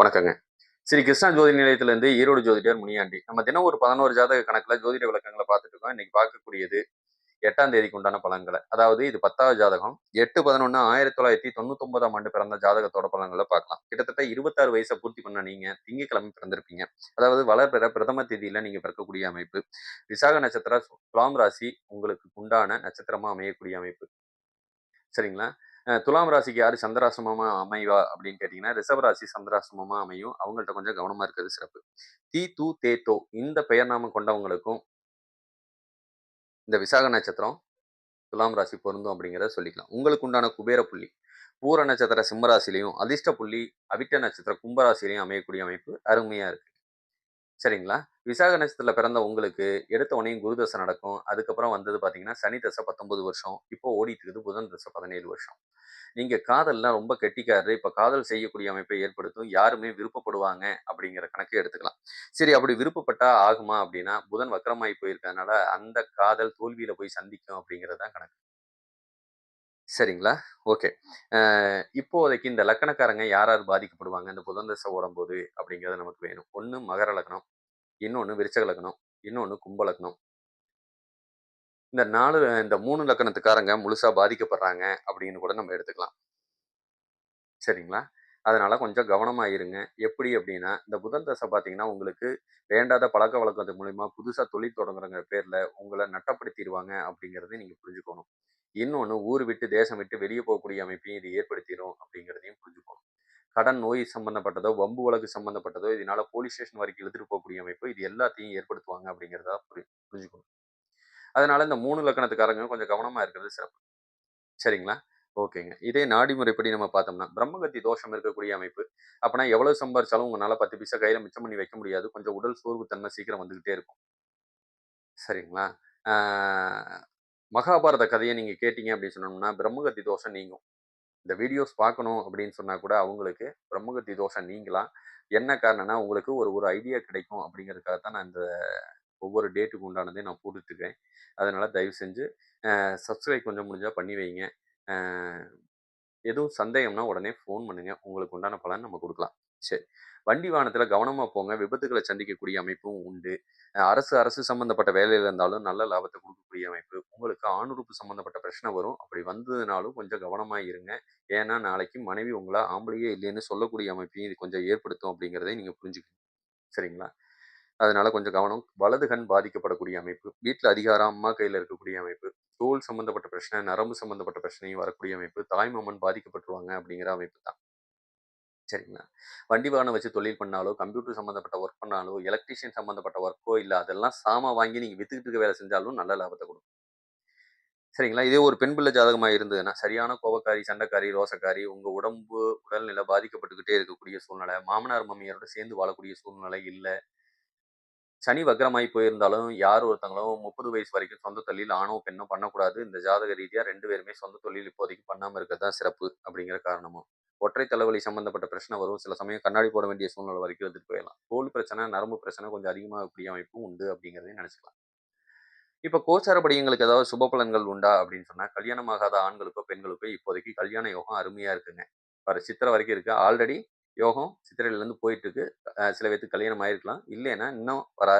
வணக்கங்க. ஸ்ரீ கிருஷ்ணா ஜோதி நிலையத்திலிருந்து ஈரோடு ஜோதிடர் முனியாண்டி. நம்ம தினம் ஒரு பதினோரு ஜாதக கணக்கில் ஜோதிட விளக்கங்களை பார்த்துட்டு இருக்கோம். இன்னைக்கு பார்க்கக்கூடியது எட்டாம் தேதிக்கு உண்டான பலன்களை. அதாவது இது பத்தாவது ஜாதகம். எட்டு பதினொன்று ஆயிரத்தி தொள்ளாயிரத்தி தொண்ணூத்தி ஒன்பதாம் ஆண்டு பிறந்த ஜாதகத்தோட பலன்களை பார்க்கலாம். கிட்டத்தட்ட இருபத்தாறு வயசை பூர்த்தி பண்ண நீங்க திங்கக்கிழமை பிறந்திருப்பீங்க. அதாவது வளர்பிற பிரதம தேதியில நீங்க பிறக்கக்கூடிய அமைப்பு. விசாக நட்சத்திர துலாம் ராசி உங்களுக்கு உண்டான நட்சத்திரமா அமையக்கூடிய அமைப்பு. சரிங்களா? துலாம் ராசிக்கு யார் சந்திராசிரமமாக அமைவா? அப்படின்னு கேட்டிங்கன்னா ரிஷப ராசி சந்திராசிரமமா அமையும். அவங்கள்ட்ட கொஞ்சம் கவனமா இருக்கிறது சிறப்பு. தீ தூ தே தோ இந்த பெயர் நாம கொண்டவங்களுக்கும் இந்த விசாக நட்சத்திரம் துலாம் ராசி பொருந்தும் அப்படிங்கிறத சொல்லிக்கலாம். உங்களுக்கு உண்டான குபேர புள்ளி பூர நட்சத்திர சிம்மராசிலையும் அதிர்ஷ்ட புள்ளி அவிட்ட நட்சத்திர கும்பராசிலையும் அமையக்கூடிய அமைப்பு அருமையாக இருக்கு. சரிங்களா? விசாக நட்சத்திரத்தில் பிறந்த உங்களுக்கு எடுத்த உடனே குரு தசை நடக்கும். அதுக்கப்புறம் வந்தது பாத்தீங்கன்னா சனி தசை பத்தொன்பது வருஷம். இப்போ ஓடிட்டு இருக்குது. புதன் தசை பதினேழு வருஷம். நீங்க காதல்லாம் ரொம்ப கெட்டிக்காரரு. இப்ப காதல் செய்யக்கூடிய அமைப்பை ஏற்படுத்தும். யாருமே விருப்பப்படுவாங்க அப்படிங்கிற கணக்கு எடுத்துக்கலாம். சரி அப்படி விருப்பப்பட்டா ஆகுமா அப்படின்னா புதன் வக்கரமாகி போயிருக்கனால அந்த காதல் தோல்வியில போய் சந்திக்கும் அப்படிங்கிறது தான் கணக்கு. சரிங்களா? ஓகே. இப்போதைக்கு இந்த லக்கணக்காரங்க யார் யார் பாதிக்கப்படுவாங்க இந்த புதன் தசை ஓடும்போது அப்படிங்கிறது நமக்கு வேணும். ஒன்று மகர லக்னம் இன்னொன்று விருச்சக லக்னம் இன்னொன்று கும்ப லக்னம் இந்த நாலு இந்த மூணு லக்கணத்துக்காரங்க முழுசா பாதிக்கப்படுறாங்க அப்படின்னு கூட நம்ம எடுத்துக்கலாம். சரிங்களா? அதனால கொஞ்சம் கவனமாக இருங்க. எப்படி அப்படின்னா இந்த புதன் தசை பார்த்தீங்கன்னா உங்களுக்கு வேண்டாத பழக்க வழக்கத்து மூலிமா புதுசாக தொழில் தொடங்குறங்கிற பேரில் உங்களை நட்டப்படுத்திடுவாங்க அப்படிங்கிறதையும் நீங்கள் புரிஞ்சுக்கணும். இன்னொன்று ஊர் விட்டு தேசம் விட்டு வெளியே போகக்கூடிய அமைப்பையும் இது ஏற்படுத்திடும் அப்படிங்கிறதையும் புரிஞ்சுக்கணும். கடன் நோய் சம்பந்தப்பட்டதோ வம்பு வழக்கு சம்பந்தப்பட்டதோ இதனால போலீஸ் ஸ்டேஷன் வரைக்கும் இழுத்துட்டு போகக்கூடிய அமைப்பு இது எல்லாத்தையும் ஏற்படுத்துவாங்க அப்படிங்கிறத புரி புரிஞ்சுக்கணும். அதனால இந்த மூணு லக்கணத்துக்காரங்க கொஞ்சம் கவனமாக இருக்கிறது சிறப்பு. சரிங்களா? ஓகேங்க. இதே நாடி முறைப்படி நம்ம பார்த்தோம்னா பிரம்மகத்தி தோஷம் இருக்கக்கூடிய அமைப்பு. அப்பனா எவ்வளவு சம்பாரிச்சாலும் உங்களால் பத்து பைசா கையில மிச்சம் பண்ணி வைக்க முடியாது. கொஞ்சம் உடல் சோர்வு தன்மை சீக்கிரம் வந்துகிட்டே இருக்கும். சரிங்களா? மகாபாரத கதையை நீங்க கேட்டீங்க அப்படின்னு சொன்னோம்னா பிரம்மகத்தி தோஷம் நீங்கும். இந்த வீடியோஸ் பார்க்கணும் அப்படின்னு சொன்னா கூட அவங்களுக்கு பிரம்மகத்தி தோஷம் நீங்கலாம். என்ன காரணம்னா உங்களுக்கு ஒரு ஒரு ஐடியா கிடைக்கும் அப்படிங்கிறதுக்காக தான் நான் இந்த ஒவ்வொரு டேட்டுக்கு உண்டானதையும் நான் கொடுத்துருக்கேன் அதனால் அதனால தயவு செஞ்சு சப்ஸ்கிரைப் கொஞ்சம் முடிஞ்சா பண்ணி வைங்க. எதுவும் சந்தேகம்னா உடனே ஃபோன் பண்ணுங்க. உங்களுக்கு உண்டான பலன் நம்ம கொடுக்கலாம். சரி. வண்டி வாகனத்தில் கவனமா போங்க. விபத்துகளை சந்திக்கக்கூடிய அமைப்பும் உண்டு. அரசு அரசு சம்மந்தப்பட்ட வேலையில இருந்தாலும் நல்ல லாபத்தை கொடுக்கக்கூடிய அமைப்பு. உங்களுக்கு ஆணுறுப்பு சம்மந்தப்பட்ட பிரச்சனை வரும். அப்படி வந்ததுனாலும் கொஞ்சம் கவனமா இருங்க. ஏன்னா நாளைக்கு மனைவி உங்களை ஆம்பளையே இல்லைன்னு சொல்லக்கூடிய அமைப்பையும் இது கொஞ்சம் ஏற்படுத்தும் அப்படிங்கிறதையும் நீங்க புரிஞ்சுக்கணும். சரிங்களா? அதனால கொஞ்சம் கவனம். வலது கண் பாதிக்கப்படக்கூடிய அமைப்பு வீட்டில் அதிகாரம் அம்மா கையில் இருக்கக்கூடிய அமைப்பு தோல் சம்பந்தப்பட்ட பிரச்சனை நரம்பு சம்பந்தப்பட்ட பிரச்சனையும் வரக்கூடிய அமைப்பு தாய்மாமன் பாதிக்கப்பட்டுருவாங்க அப்படிங்கிற அமைப்பு தான். சரிங்களா? வண்டி வாகனம் வச்சு தொழில் பண்ணாலோ கம்ப்யூட்டர் சம்மந்தப்பட்ட ஒர்க் பண்ணாலோ எலக்ட்ரீஷியன் சம்மந்தப்பட்ட ஒர்க்கோ இல்லை அதெல்லாம் சாமா வாங்கி நீங்கள் வித்துக்கிட்டு வேலை செஞ்சாலும் நல்ல லாபத்தை கொடுக்கும். சரிங்களா? இதே ஒரு பெண் பிள்ளை ஜாதகமாக இருந்ததுன்னா சரியான கோபக்காரி சண்டைக்காரி ரோசக்காரி உங்கள் உடம்பு உடல்நிலை பாதிக்கப்பட்டுக்கிட்டே இருக்கக்கூடிய சூழ்நிலை மாமனார் மாமியாரோட சேர்ந்து வாழக்கூடிய சூழ்நிலை இல்லை சனி வக்ரமாய் போயிருந்தாலும் யார் ஒருத்தங்களும் முப்பது வயசு வரைக்கும் சொந்த தொழில் ஆணோ பெண்ணோ பண்ணக்கூடாது. இந்த ஜாதக ரீதியாக ரெண்டு பேருமே சொந்த தொழில் இப்போதைக்கு பண்ணாமல் இருக்கிறது தான் சிறப்பு அப்படிங்கிற காரணமும். ஒற்றை தலைவலி சம்பந்தப்பட்ட பிரச்சனை வரும். சில சமயம் கண்ணாடி போட வேண்டிய சூழ்நிலை வரைக்கும் எடுத்துட்டு போயிடலாம். தோல் பிரச்சனை நரம்பு பிரச்சனை கொஞ்சம் அதிகமாக இப்படி அமைப்பும் உண்டு அப்படிங்கிறதையும் நினச்சிக்கலாம். இப்போ கோச்சாரப்படி எங்களுக்கு ஏதாவது சுப பலன்கள் உண்டா அப்படின்னு சொன்னால் கல்யாணமாகாத ஆண்களுக்கோ பெண்களுக்கோ இப்போதைக்கு கல்யாண யோகம் அருமையாக இருக்குங்க. வர சித்திரை வரைக்கும் இருக்குது ஆல்ரெடி யோகம் சித்திரையிலேருந்து போயிட்டுருக்கு. சில பேத்துக்கு கல்யாணம் ஆயிருக்கலாம். இல்லைன்னா இன்னும் வர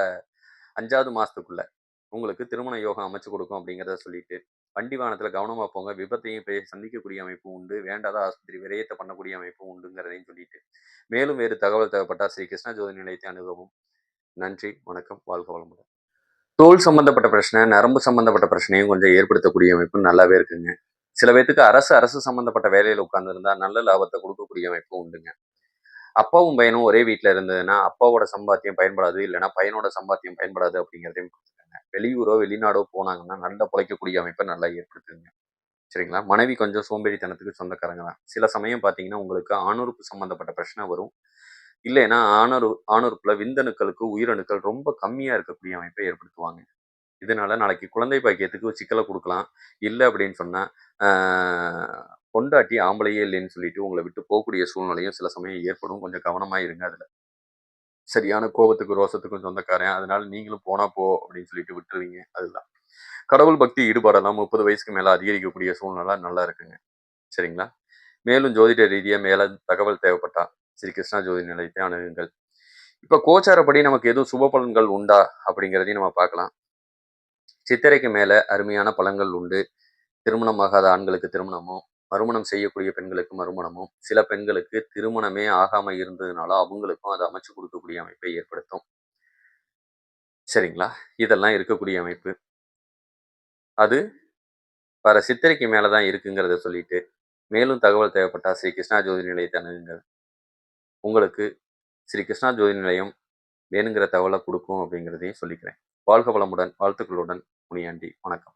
அஞ்சாவது மாதத்துக்குள்ளே உங்களுக்கு திருமண யோகம் அமைச்சு கொடுக்கும் அப்படிங்கிறத சொல்லிட்டு வண்டி வாகனத்தில் கவனமாக போங்க. விபத்தையும் போய் சந்திக்கக்கூடிய அமைப்பும் உண்டு. வேண்டாத ஆஸ்பத்திரி விரயத்தை பண்ணக்கூடிய அமைப்பும் உண்டுங்கிறதையும் சொல்லிட்டு. மேலும் வேறு தகவல் தேவைப்பட்டால் ஸ்ரீ கிருஷ்ணா ஜோதி நிலையத்தை அணுகவும். நன்றி வணக்கம் வாழ்க வளமுடன். தோல் சம்பந்தப்பட்ட பிரச்சனை நரம்பு சம்பந்தப்பட்ட பிரச்சனையும் கொஞ்சம் ஏற்படுத்தக்கூடிய அமைப்பு நல்லாவே இருக்குங்க. சில பேத்துக்கு அரசு அரசு சம்பந்தப்பட்ட வேலையில் உட்கார்ந்துருந்தா நல்ல லாபத்தை கொடுக்கக்கூடிய அமைப்பும் உண்டுங்க. அப்பாவும் பையனும் ஒரே வீட்டில் இருந்ததுன்னா அப்பாவோட சம்பாத்தியம் பயன்படாது இல்லைன்னா பையனோட சம்பாத்தியம் பயன்படாது அப்படிங்கிறதையும் கொடுத்துருங்க வெளியூரோ வெளிநாடோ போனாங்கன்னா நல்ல பிழைக்கக்கூடிய அமைப்பை நல்லா ஏற்படுத்துங்க சரிங்களா? மனைவி கொஞ்சம் சோம்பேறித்தனத்துக்கு சொந்தக்காரங்க தான். சில சமயம் பார்த்தீங்கன்னா உங்களுக்கு ஆணுறுப்பு சம்மந்தப்பட்ட பிரச்சனை வரும். இல்லைன்னா ஆணுறு ஆணுறுப்பில் விந்தணுக்களுக்கு உயிரணுக்கள் ரொம்ப கம்மியாக இருக்கக்கூடிய அமைப்பை ஏற்படுத்துவாங்க. இதனால நாளைக்கு குழந்தை பாக்கியத்துக்கு சிக்கலை கொடுக்கலாம். இல்லை அப்படின்னு சொன்னால் பொண்டாட்டி ஆம்பளையே இல்லைன்னு சொல்லிட்டு உங்களை விட்டு போகக்கூடிய சூழ்நிலையும் சில சமயம் ஏற்படும். கொஞ்சம் கவனமாக இருங்க அதில். சரியான கோபத்துக்கு ரோசத்துக்கும் சொந்தக்காரன். அதனால நீங்களும் போனா போ அப்படின்னு சொல்லிட்டு விட்டுருவீங்க அதுதான். கடவுள் பக்தி ஈடுபாடெல்லாம் முப்பது வயசுக்கு மேலே அதிகரிக்கக்கூடிய சூழ்நிலை நல்லா இருக்குங்க. சரிங்களா? மேலும் ஜோதிட ரீதியாக மேலே தகவல் தேவைப்பட்டா ஸ்ரீ கிருஷ்ணா ஜோதி நிலையத்தை அணுகுங்கள். இப்போ கோச்சாரப்படி நமக்கு எதுவும் சுப பலன்கள் உண்டா அப்படிங்கிறதையும் நம்ம பார்க்கலாம். சித்திரைக்கு மேலே அருமையான பலன்கள் உண்டு. திருமணமாகாத ஆண்களுக்கு திருமணமும் மறுமணம் செய்யக்கூடிய பெண்களுக்கு மறுமணமும் சில பெண்களுக்கு திருமணமே ஆகாம இருந்ததுனால அவங்களுக்கும் அதை அமைச்சு கொடுக்கக்கூடிய அமைப்பை ஏற்படுத்தும். சரிங்களா? இதெல்லாம் இருக்கக்கூடிய அமைப்பு. அது வர சித்திரைக்கு மேலே தான் இருக்குங்கிறத சொல்லிட்டு மேலும் தகவல் தேவைப்பட்டால் ஸ்ரீ கிருஷ்ணா ஜோதி நிலையத்தை அணுகுங்கள் உங்களுக்கு ஸ்ரீ கிருஷ்ணா ஜோதி நிலையம் வேணுங்கிற தகவலை கொடுக்கும் அப்படிங்கிறதையும் சொல்லிக்கிறேன். வாழ்க வளமுடன் வாழ்த்துக்களுடன் முனியாண்டி. வணக்கம்.